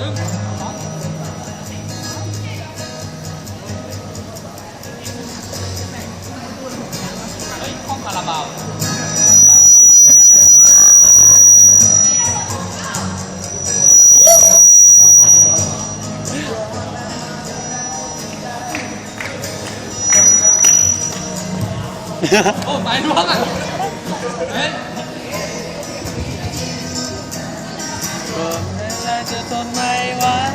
โอ้ไปล้วงอะเฮ้ จะทนไม่ไหว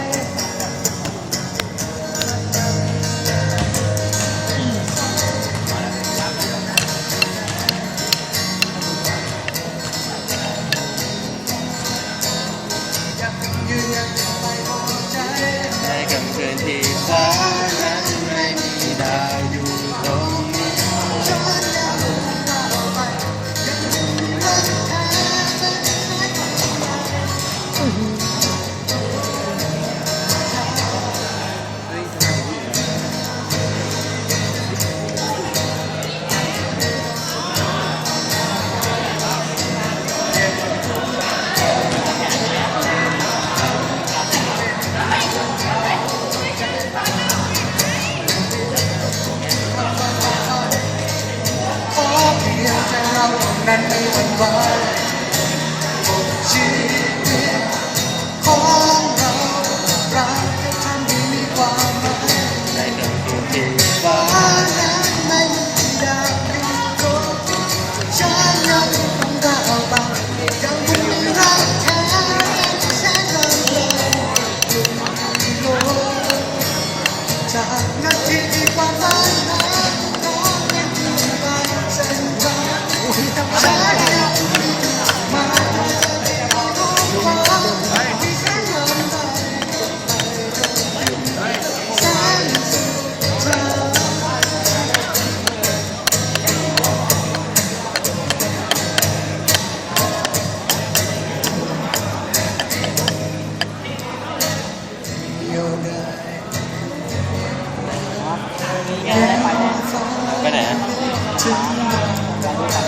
and me and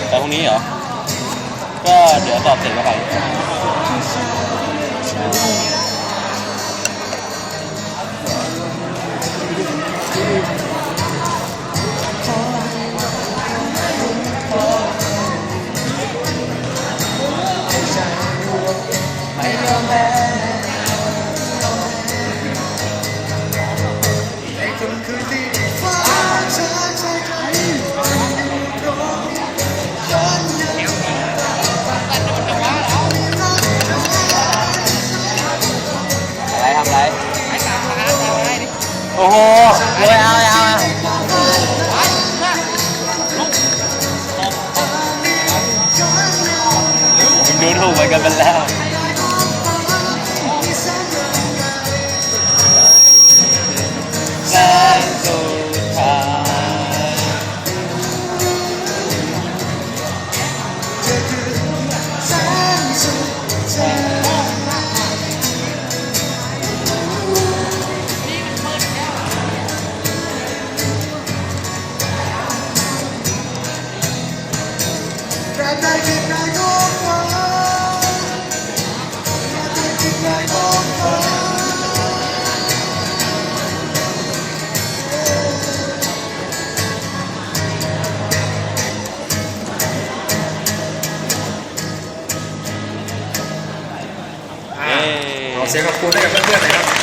แต่พรุ่งนี้เหรอ ก็เดี๋ยวตอบเสร็จแล้วไป โอ้โหเอาเลยเอาเลยมดูถูกไปกันไปแล้ว Yeah. ขอเสียงขอบคุณให้กับเพื่อนๆหน่อยครับ